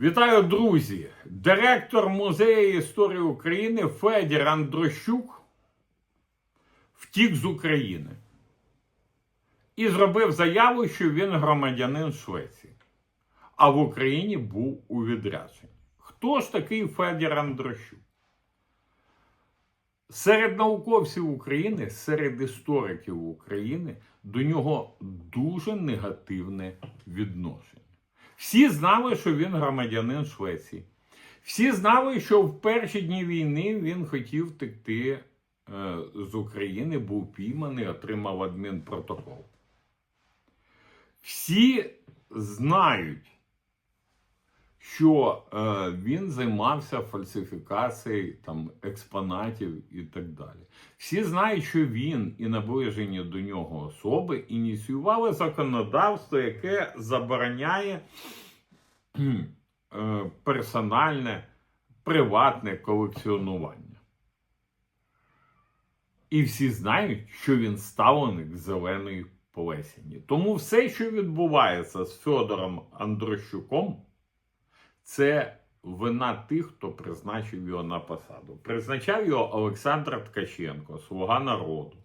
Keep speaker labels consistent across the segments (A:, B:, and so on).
A: Вітаю, друзі! Директор музею історії України Федір Андрощук втік з України і зробив заяву, що він громадянин Швеції, а в Україні був у відрядженні. Хто ж такий Федір Андрощук? Серед науковців України, серед істориків України до нього дуже негативне відношення. Всі знали, що він громадянин Швеції. Всі знали, що в перші дні війни він хотів втекти е, з України, був пійманий, отримав адмінпротокол. Всі знають, що е, він займався фальсифікацією там, експонатів і так далі. Всі знають, що він і наближені до нього особи ініціювали законодавство, яке забороняє е, персональне, приватне колекціонування. І всі знають, що він ставленик зеленої плесені. Тому все, що відбувається з Федором Андрощуком, це вина тих, хто призначив його на посаду. Призначав його Олександр Ткаченко, слуга народу.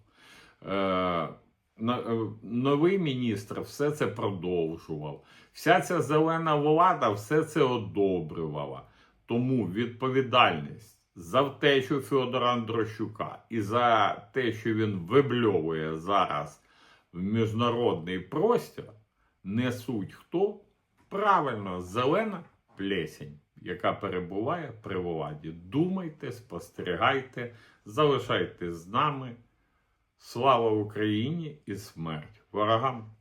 A: Е, е, новий міністр все це продовжував. Вся ця зелена влада все це одобрювала. Тому відповідальність за втечу Федора Андрощука і за те, що він вибльовує зараз в міжнародний простір, несуть хто? Правильно, зелена плесень, яка перебуває при владі. Думайте, спостерігайте, залишайтесь з нами. Слава Україні і смерть ворогам!